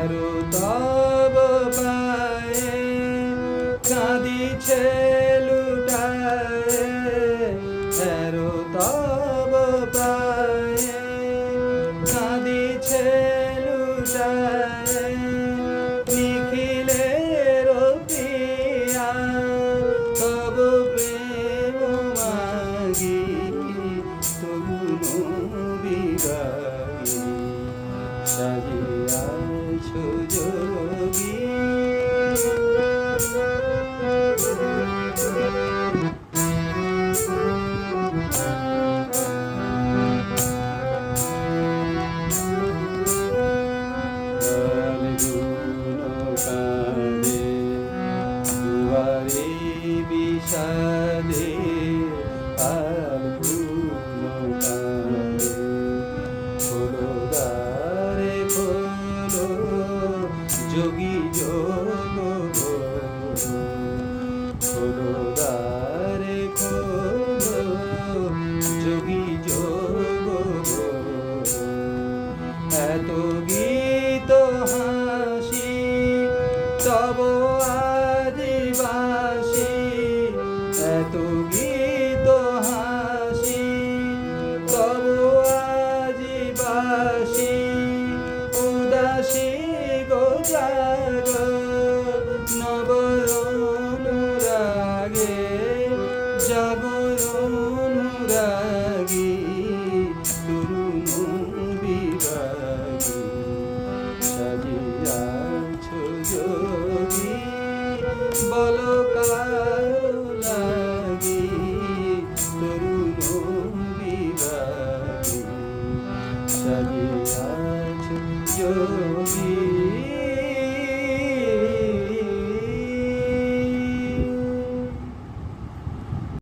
ধ্যারো তব পায়ে কাঁদিছে লুটায়ে। ধ্যারো তব পায়ে কাঁদিছে লুটায়ে। নিখিলের প্রিয়া তব প্রেম মাগি তরুণ বিরাগী সাজিয়াছো যোগী বিষাদে আর দ্বারে খোলো যোগী খোলো যোগী যোগ এত গীত হাসি তব আদিবাসী উদাসী গো জাগ নব অনুরাগে